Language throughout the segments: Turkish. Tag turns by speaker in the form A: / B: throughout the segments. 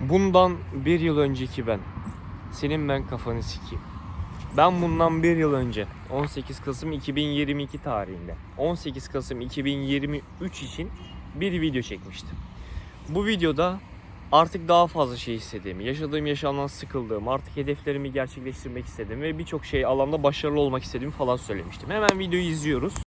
A: Bundan bir yıl önceki ben. Senin ben kafanı sikeyim. Ben bundan bir yıl önce 18 Kasım 2022 tarihinde 18 Kasım 2023 için bir video çekmiştim. Bu videoda artık daha fazla şey istediğimi, yaşadığım yaşamdan sıkıldığım, artık hedeflerimi gerçekleştirmek istediğim ve birçok şey alanda başarılı olmak istediğimi falan söylemiştim. Hemen videoyu izliyoruz.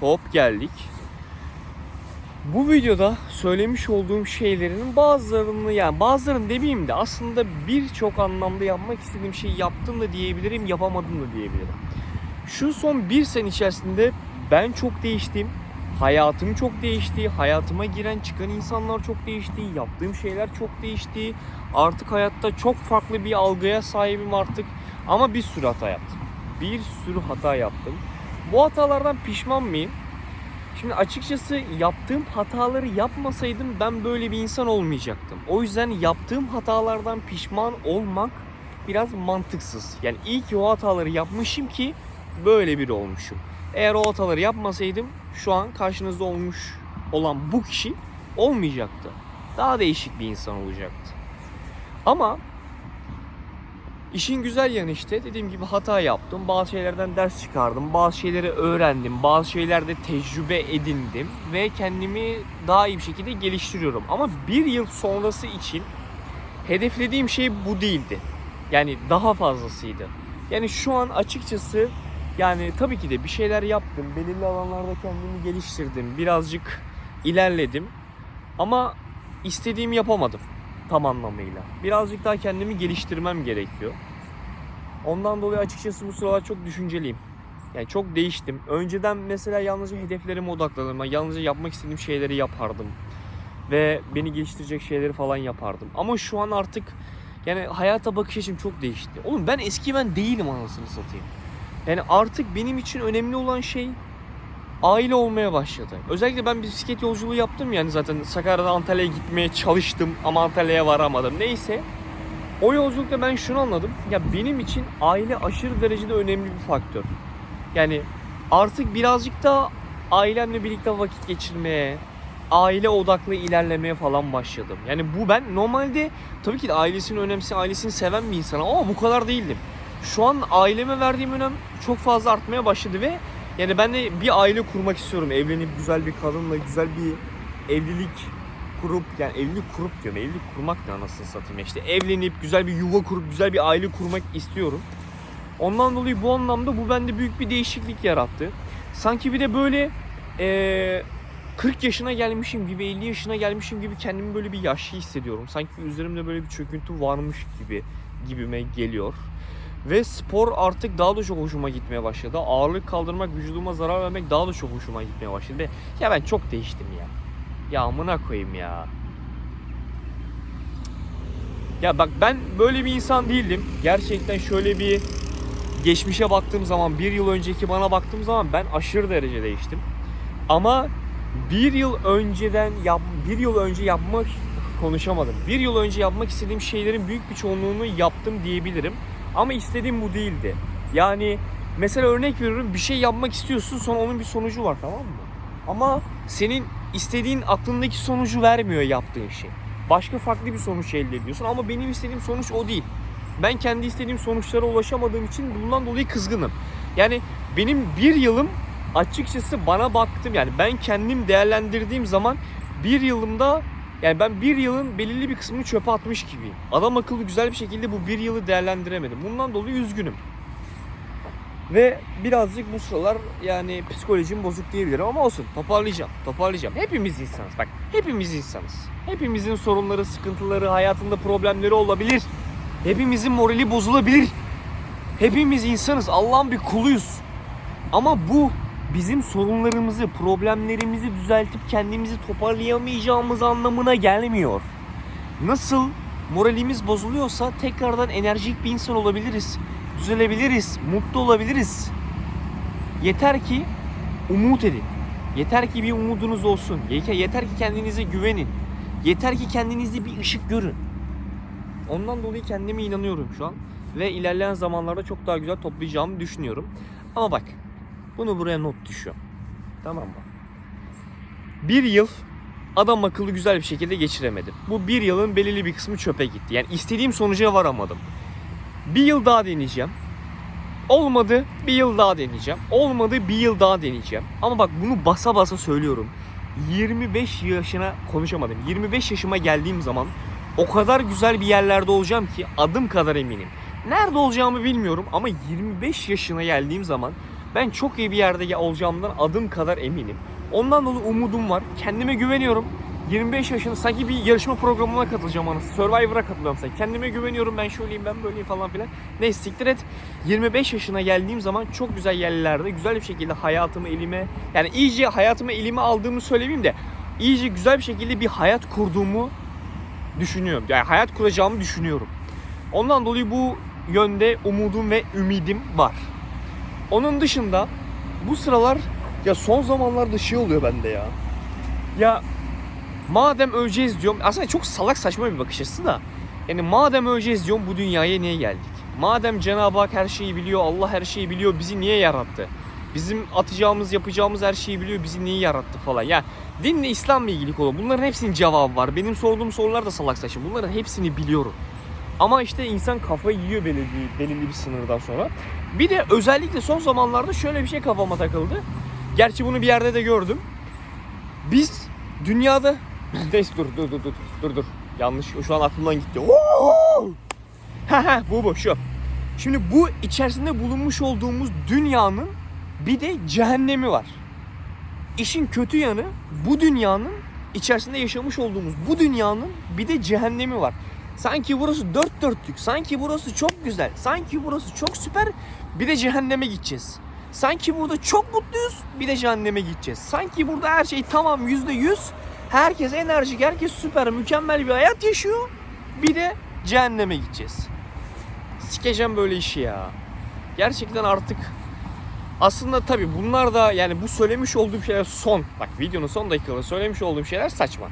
A: Hop geldik. Bu videoda söylemiş olduğum şeylerin bazılarını yani bazılarını demeyeyim de aslında birçok anlamda yapmak istediğim şeyi yaptım da diyebilirim, yapamadım da diyebilirim. Şu son bir sene içerisinde ben çok değiştim. Hayatım çok değişti. Hayatıma giren çıkan insanlar çok değişti. Yaptığım şeyler çok değişti. Artık hayatta çok farklı bir algıya sahibim artık. Ama bir sürü hata yaptım. Bir sürü hata yaptım. Bu hatalardan pişman mıyım? Şimdi açıkçası yaptığım hataları yapmasaydım ben böyle bir insan olmayacaktım. O yüzden yaptığım hatalardan pişman olmak biraz mantıksız. Yani iyi ki o hataları yapmışım ki böyle biri olmuşum. Eğer o hataları yapmasaydım şu an karşınızda olmuş olan bu kişi olmayacaktı. Daha değişik bir insan olacaktı. Ama İşin güzel yanı işte dediğim gibi hata yaptım. Bazı şeylerden ders çıkardım. Bazı şeyleri öğrendim. Bazı şeylerde tecrübe edindim. Ve kendimi daha iyi bir şekilde geliştiriyorum. Ama bir yıl sonrası için hedeflediğim şey bu değildi. Yani daha fazlasıydı. Yani şu an açıkçası yani tabii ki de bir şeyler yaptım. Belirli alanlarda kendimi geliştirdim. Birazcık ilerledim. Ama istediğimi yapamadım tam anlamıyla. Birazcık daha kendimi geliştirmem gerekiyor. Ondan dolayı açıkçası bu sıralar çok düşünceliyim. Yani çok değiştim. Önceden mesela yalnızca hedeflerime odaklanırım. Yalnızca yapmak istediğim şeyleri yapardım. Ve beni geliştirecek şeyleri falan yapardım. Ama şu an artık yani hayata bakış açım çok değişti. Oğlum ben eski ben değilim anasını satayım. Yani artık benim için önemli olan şey aile olmaya başladı. Özellikle ben bisiklet yolculuğu yaptım yani zaten Sakarya'dan Antalya'ya gitmeye çalıştım ama Antalya'ya varamadım. Neyse. O yolculukta ben şunu anladım. Ya benim için aile aşırı derecede önemli bir faktör. Yani artık birazcık da ailemle birlikte vakit geçirmeye, aile odaklı ilerlemeye falan başladım. Yani bu ben normalde tabii ki de ailesini önemsi, ailesini seven bir insanım ama bu kadar değildim. Şu an aileme verdiğim önem çok fazla artmaya başladı ve yani ben de bir aile kurmak istiyorum. Evlenip güzel bir kadınla güzel bir evlilik kurup yani evlilik kurup diyorum. Evlilik kurmak ne anasını satayım işte. Evlenip güzel bir yuva kurup güzel bir aile kurmak istiyorum. Ondan dolayı bu anlamda bu bende büyük bir değişiklik yarattı. Sanki bir de böyle eee 40 yaşına gelmişim gibi 50 yaşına gelmişim gibi kendimi böyle bir yaşlı hissediyorum. Sanki üzerimde böyle bir çöküntü varmış gibi gibime geliyor. Ve spor artık daha da çok hoşuma gitmeye başladı. Ağırlık kaldırmak, vücuduma zarar vermek daha da çok hoşuma gitmeye başladı. Ve ya ben çok değiştim ya. Ya amına koyayım ya. Ya bak ben böyle bir insan değildim. Gerçekten şöyle bir geçmişe baktığım zaman, bir yıl önceki bana baktığım zaman ben aşırı derece değiştim. Ama bir yıl önceden yap, bir yıl önce yapmak konuşamadım. Bir yıl önce yapmak istediğim şeylerin büyük bir çoğunluğunu yaptım diyebilirim. Ama istediğim bu değildi. Yani mesela örnek veriyorum bir şey yapmak istiyorsun sonra onun bir sonucu var tamam mı? Ama senin istediğin aklındaki sonucu vermiyor yaptığın şey. Başka farklı bir sonuç elde ediyorsun ama benim istediğim sonuç o değil. Ben kendi istediğim sonuçlara ulaşamadığım için bundan dolayı kızgınım. Yani benim bir yılım açıkçası bana baktım yani ben kendim değerlendirdiğim zaman bir yılımda yani ben bir yılın belirli bir kısmını çöpe atmış gibiyim. Adam akıllı güzel bir şekilde bu bir yılı değerlendiremedim. Bundan dolayı üzgünüm. Ve birazcık bu sıralar yani psikolojim bozuk diyebilirim ama olsun toparlayacağım. Toparlayacağım. Hepimiz insanız bak. Hepimiz insanız. Hepimizin sorunları, sıkıntıları, hayatında problemleri olabilir. Hepimizin morali bozulabilir. Hepimiz insanız. Allah'ın bir kuluyuz. Ama bu bizim sorunlarımızı, problemlerimizi düzeltip kendimizi toparlayamayacağımız anlamına gelmiyor. Nasıl moralimiz bozuluyorsa tekrardan enerjik bir insan olabiliriz. Düzelebiliriz, mutlu olabiliriz. Yeter ki umut edin. Yeter ki bir umudunuz olsun. Yeter, ki kendinize güvenin. Yeter ki kendinizde bir ışık görün. Ondan dolayı kendime inanıyorum şu an. Ve ilerleyen zamanlarda çok daha güzel toplayacağımı düşünüyorum. Ama bak bunu buraya not düşüyor. Tamam mı? Bir yıl adam akıllı güzel bir şekilde geçiremedim. Bu bir yılın belirli bir kısmı çöpe gitti. Yani istediğim sonuca varamadım. Bir yıl daha deneyeceğim. Olmadı bir yıl daha deneyeceğim. Olmadı bir yıl daha deneyeceğim. Ama bak bunu basa basa söylüyorum. 25 yaşına konuşamadım. 25 yaşıma geldiğim zaman o kadar güzel bir yerlerde olacağım ki adım kadar eminim. Nerede olacağımı bilmiyorum ama 25 yaşına geldiğim zaman ben çok iyi bir yerde olacağımdan adım kadar eminim. Ondan dolayı umudum var. Kendime güveniyorum. 25 yaşında sanki bir yarışma programına katılacağım anasını. Survivor'a katılıyorum sanki. Kendime güveniyorum ben şöyleyim ben böyleyim falan filan. Neyse siktir et. 25 yaşına geldiğim zaman çok güzel yerlerde güzel bir şekilde hayatımı elime yani iyice hayatımı elime aldığımı söylemeyeyim de iyice güzel bir şekilde bir hayat kurduğumu düşünüyorum. Yani hayat kuracağımı düşünüyorum. Ondan dolayı bu yönde umudum ve ümidim var. Onun dışında bu sıralar ya son zamanlarda şey oluyor bende ya. Ya madem öleceğiz diyorum. Aslında çok salak saçma bir bakış açısı da. Yani madem öleceğiz diyorum bu dünyaya niye geldik? Madem Cenab-ı Hak her şeyi biliyor, Allah her şeyi biliyor, bizi niye yarattı? Bizim atacağımız, yapacağımız her şeyi biliyor, bizi niye yarattı falan. Ya dinle İslam'la ilgili konu. Bunların hepsinin cevabı var. Benim sorduğum sorular da salak saçma. Bunların hepsini biliyorum. Ama işte insan kafayı yiyor belirli, belirli bir sınırdan sonra. Bir de özellikle son zamanlarda şöyle bir şey kafama takıldı. Gerçi bunu bir yerde de gördüm. Biz dünyada... Neyse dur dur dur dur dur dur. Yanlış şu an aklımdan gitti. Ha bu bu şu. Şimdi bu içerisinde bulunmuş olduğumuz dünyanın bir de cehennemi var. İşin kötü yanı bu dünyanın içerisinde yaşamış olduğumuz bu dünyanın bir de cehennemi var. Sanki burası dört dörtlük, sanki burası çok güzel, sanki burası çok süper bir de cehenneme gideceğiz. Sanki burada çok mutluyuz bir de cehenneme gideceğiz. Sanki burada her şey tamam yüzde yüz. Herkes enerjik, herkes süper, mükemmel bir hayat yaşıyor. Bir de cehenneme gideceğiz. Sikeceğim böyle işi ya. Gerçekten artık aslında tabii bunlar da yani bu söylemiş olduğum şeyler son. Bak videonun son dakikalarında söylemiş olduğum şeyler saçma.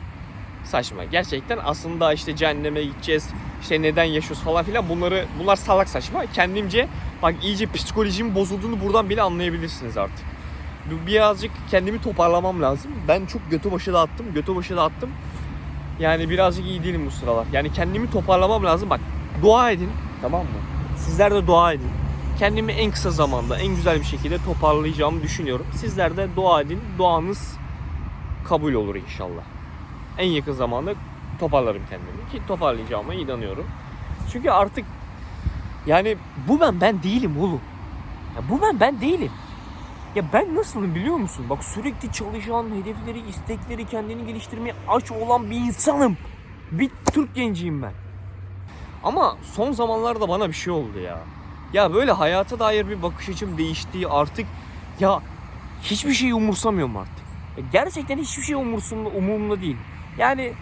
A: Saçma. Gerçekten aslında işte cehenneme gideceğiz. işte neden yaşıyoruz falan filan bunları bunlar salak saçma. Kendimce bak iyice psikolojim bozulduğunu buradan bile anlayabilirsiniz artık. Birazcık kendimi toparlamam lazım. Ben çok götü başı dağıttım. Götü başı dağıttım. Yani birazcık iyi değilim bu sıralar. Yani kendimi toparlamam lazım. Bak dua edin. Tamam mı? Sizler de dua edin. Kendimi en kısa zamanda en güzel bir şekilde toparlayacağımı düşünüyorum. Sizler de dua edin. Duanız kabul olur inşallah. En yakın zamanda toparlarım kendimi ki toparlayacağıma inanıyorum. Çünkü artık yani bu ben ben değilim oğlum. Ya bu ben ben değilim. Ya ben nasılım biliyor musun? Bak sürekli çalışan, hedefleri, istekleri, kendini geliştirmeye aç olan bir insanım. Bir Türk genciyim ben. Ama son zamanlarda bana bir şey oldu ya. Ya böyle hayata dair bir bakış açım değişti artık. Ya hiçbir şeyi umursamıyorum artık. Ya gerçekten hiçbir şey umursumda, umurumda değil. Yani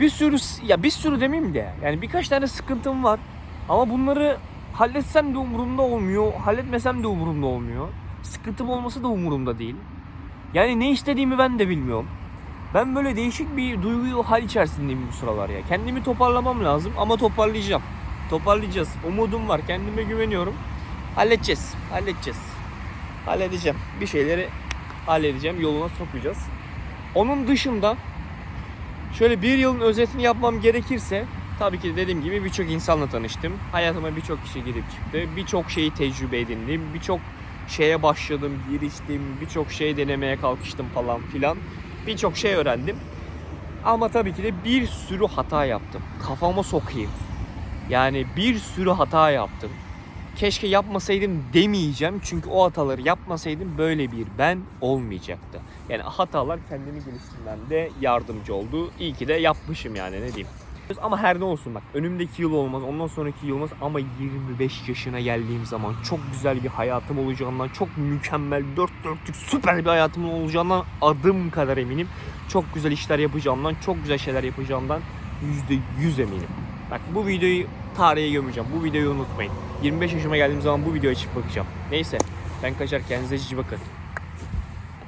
A: bir sürü ya bir sürü demeyeyim de yani birkaç tane sıkıntım var. Ama bunları halletsem de umurumda olmuyor, halletmesem de umurumda olmuyor. Sıkıntım olması da umurumda değil. Yani ne istediğimi ben de bilmiyorum. Ben böyle değişik bir duygu hal içerisindeyim bu sıralar ya. Kendimi toparlamam lazım ama toparlayacağım. Toparlayacağız. Umudum var. Kendime güveniyorum. Halledeceğiz. Halledeceğiz. Halledeceğim. Bir şeyleri halledeceğim. Yoluna sokacağız. Onun dışında şöyle bir yılın özetini yapmam gerekirse tabii ki dediğim gibi birçok insanla tanıştım. Hayatıma birçok kişi girip çıktı. Birçok şeyi tecrübe edindim. Birçok şeye başladım, giriştim. Birçok şey denemeye kalkıştım falan filan. Birçok şey öğrendim. Ama tabii ki de bir sürü hata yaptım. Kafama sokayım. Yani bir sürü hata yaptım. Keşke yapmasaydım demeyeceğim. Çünkü o hataları yapmasaydım böyle bir ben olmayacaktı. Yani hatalar kendimi geliştirmemde yardımcı oldu. İyi ki de yapmışım yani ne diyeyim. Ama her ne olsun bak önümdeki yıl olmaz ondan sonraki yıl olmaz ama 25 yaşına geldiğim zaman çok güzel bir hayatım olacağından çok mükemmel dört dörtlük süper bir hayatımın olacağından adım kadar eminim. Çok güzel işler yapacağımdan çok güzel şeyler yapacağımdan %100 eminim. Bak bu videoyu tarihe gömeceğim. Bu videoyu unutmayın. 25 yaşıma geldiğim zaman bu videoyu açıp bakacağım. Neyse ben kaçar kendinize cici bakın.